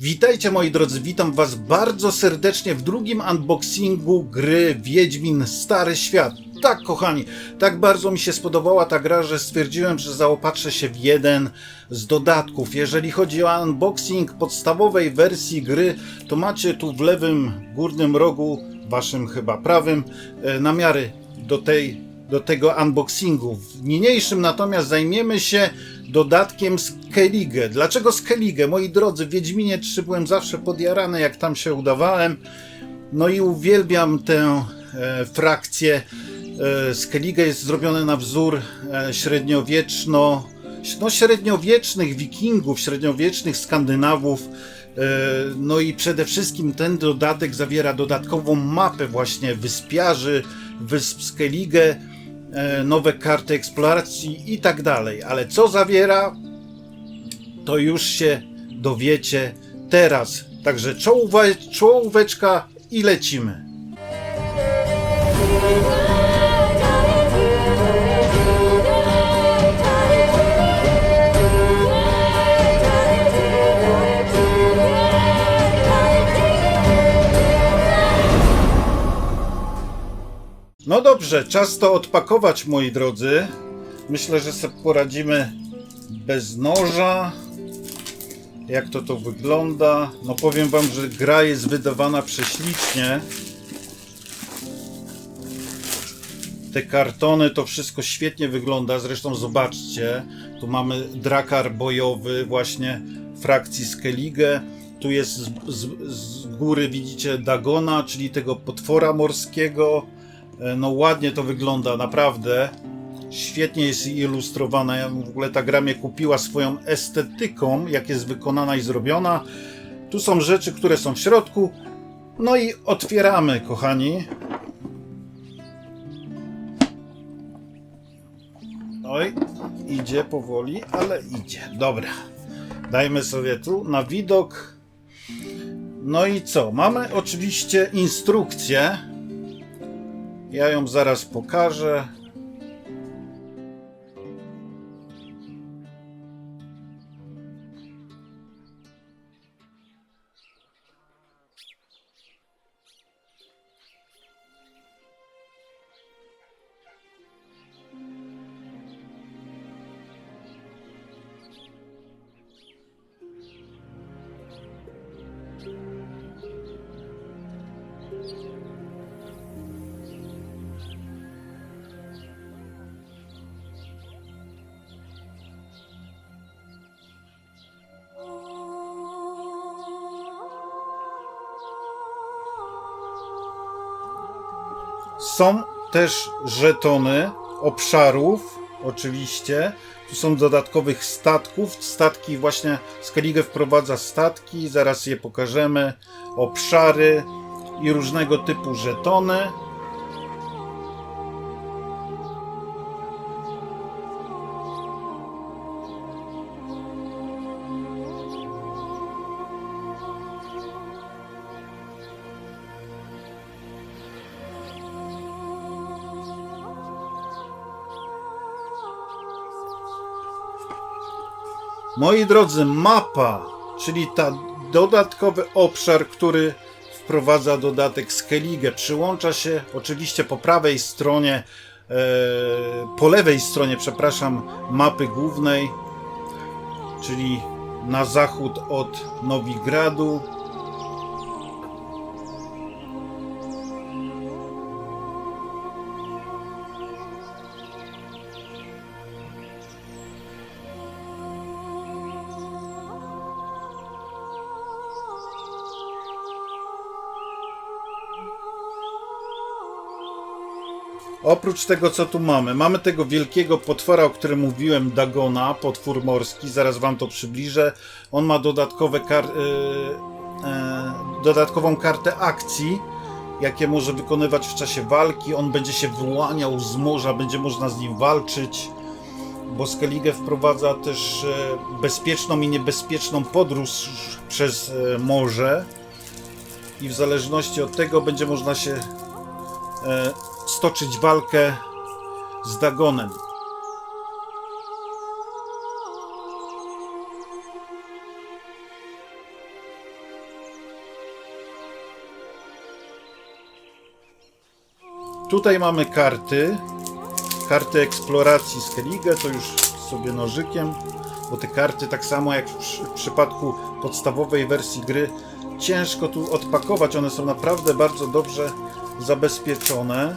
Witajcie moi drodzy, witam was bardzo serdecznie w drugim unboxingu gry Wiedźmin Stary Świat. Tak kochani, tak bardzo mi się spodobała ta gra, że stwierdziłem, że zaopatrzę się w jeden z dodatków. Jeżeli chodzi o unboxing podstawowej wersji gry, to macie tu w lewym górnym rogu, waszym chyba prawym, e, namiary do tej do tego unboxingu. W niniejszym natomiast zajmiemy się dodatkiem Skellige. Dlaczego Skellige? Moi drodzy, w Wiedźminie 3 byłem zawsze podjarany, jak tam się udawałem. No i uwielbiam tę e, frakcję. E, Skellige jest zrobione na wzór e, średniowieczno, no, średniowiecznych wikingów, średniowiecznych Skandynawów. E, No i przede wszystkim ten dodatek zawiera dodatkową mapę właśnie wyspiarzy, wysp Skellige, nowe karty eksploracji i tak dalej. Ale co zawiera, to już się dowiecie teraz. Także czołóweczka i lecimy. No dobrze, czas to odpakować, moi drodzy. Myślę, że sobie poradzimy bez noża. Jak to to wygląda? No powiem wam, że gra jest wydawana prześlicznie. Te kartony, to wszystko świetnie wygląda. Zresztą zobaczcie, tu mamy drakar bojowy właśnie frakcji Skellige. Tu jest z, z, z góry widzicie Dagona, czyli tego potwora morskiego. E, No ładnie to wygląda, naprawdę. Świetnie jest ilustrowana. Ja w ogóle ta gra mnie kupiła swoją estetyką, jak jest wykonana i zrobiona. Tu są rzeczy, które są w środku. No i otwieramy, kochani. Oj, idzie powoli, ale idzie. Dobra. Dajmy sobie tu na widok. No i co? Mamy oczywiście instrukcję. Ja ją zaraz pokażę. Są też żetony obszarów, oczywiście. Tu są dodatkowych statków. Statki właśnie Skellige wprowadza statki, zaraz je pokażemy. Obszary i różnego typu żetony. Moi drodzy, mapa, czyli ta dodatkowy obszar, który wprowadza dodatek Skellige, przyłącza się oczywiście po prawej stronie, e, po lewej stronie, przepraszam, mapy głównej, czyli na zachód od Nowigradu. Oprócz tego, co tu mamy, mamy tego wielkiego potwora, o którym mówiłem, Dagona, potwór morski, zaraz wam to przybliżę. On ma dodatkowe kar e, e, dodatkową kartę akcji, jakie może wykonywać w czasie walki. On będzie się wyłaniał z morza, będzie można z nim walczyć, bo Skellige wprowadza też e, bezpieczną i niebezpieczną podróż przez e, morze. I w zależności od tego będzie można się stoczyć walkę z Dagonem. Tutaj mamy karty, karty eksploracji z Skellige, to już sobie nożykiem, bo te karty tak samo jak w, w przypadku podstawowej wersji gry ciężko tu odpakować, one są naprawdę bardzo dobrze zabezpieczone.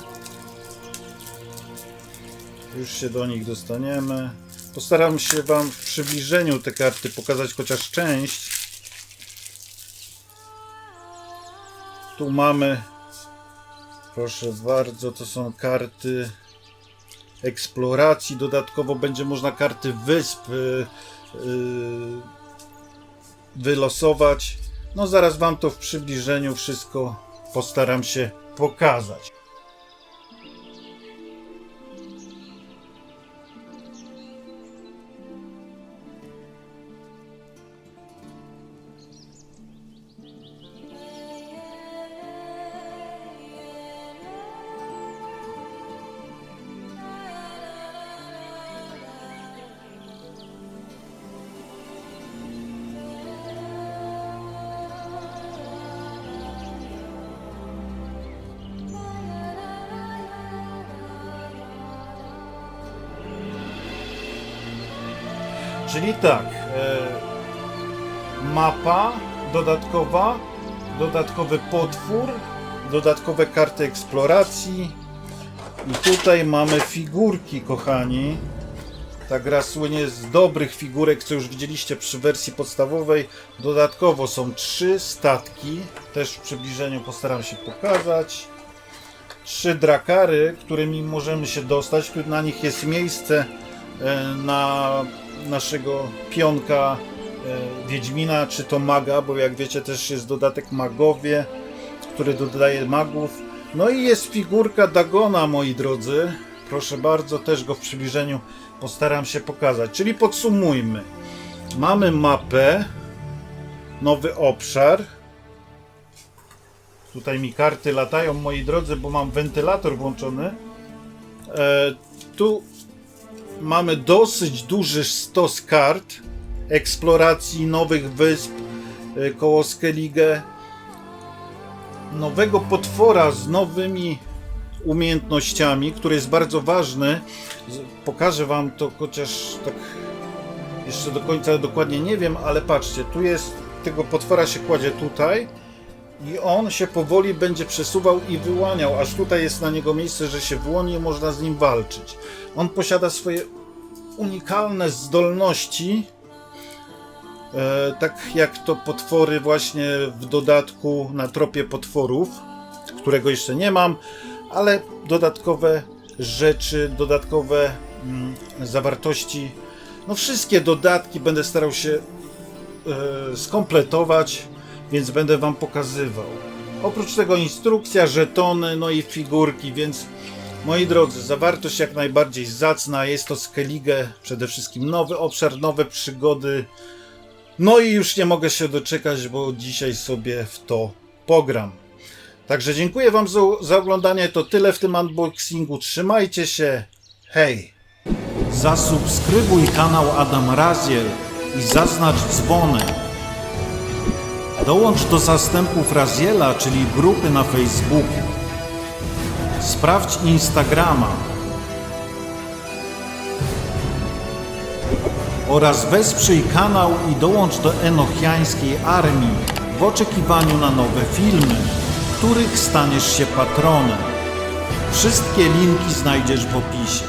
Już się do nich dostaniemy. Postaram się Wam w przybliżeniu te karty pokazać chociaż część. Tu mamy, proszę bardzo, to są karty eksploracji. Dodatkowo będzie można karty wysp y, y, wylosować. No zaraz Wam to w przybliżeniu wszystko postaram się pokazać. Czyli tak, e, mapa dodatkowa, dodatkowy potwór, dodatkowe karty eksploracji i tutaj mamy figurki, kochani. Ta gra słynie z dobrych figurek, co już widzieliście przy wersji podstawowej. Dodatkowo są trzy statki, też w przybliżeniu postaram się pokazać. Trzy drakary, którymi możemy się dostać. Tu na nich jest miejsce e, na naszego pionka e, Wiedźmina, czy to maga, bo jak wiecie też jest dodatek magowie, który dodaje magów. No i jest figurka Dagona, moi drodzy. Proszę bardzo, też go w przybliżeniu postaram się pokazać. Czyli podsumujmy. Mamy mapę, nowy obszar. Tutaj mi karty latają, moi drodzy, bo mam wentylator włączony. E, tu mamy dosyć duży stos kart eksploracji nowych wysp e, koło Skellige. Nowego potwora z nowymi umiejętnościami, który jest bardzo ważny. Pokażę wam to, chociaż tak jeszcze do końca dokładnie nie wiem, ale patrzcie, tu jest, tego potwora się kładzie tutaj i on się powoli będzie przesuwał i wyłaniał, aż tutaj jest na niego miejsce, że się wyłoni i można z nim walczyć. On posiada swoje unikalne zdolności, e, tak jak to potwory właśnie w dodatku na tropie potworów, którego jeszcze nie mam, ale dodatkowe rzeczy, dodatkowe mm, zawartości, no wszystkie dodatki będę starał się e, skompletować, więc będę Wam pokazywał. Oprócz tego instrukcja, żetony, no i figurki, więc moi drodzy, zawartość jak najbardziej zacna. Jest to Skellige, przede wszystkim nowy obszar, nowe przygody. No i już nie mogę się doczekać, bo dzisiaj sobie w to pogram. Także dziękuję Wam za, za oglądanie. To tyle w tym unboxingu. Trzymajcie się. Hej! Zasubskrybuj kanał Adam Raziel i zaznacz dzwonek. Dołącz do zastępów Raziela, czyli grupy na Facebooku. Sprawdź Instagrama. Oraz wesprzyj kanał i dołącz do Enochiańskiej Armii w oczekiwaniu na nowe filmy, których staniesz się patronem. Wszystkie linki znajdziesz w opisie.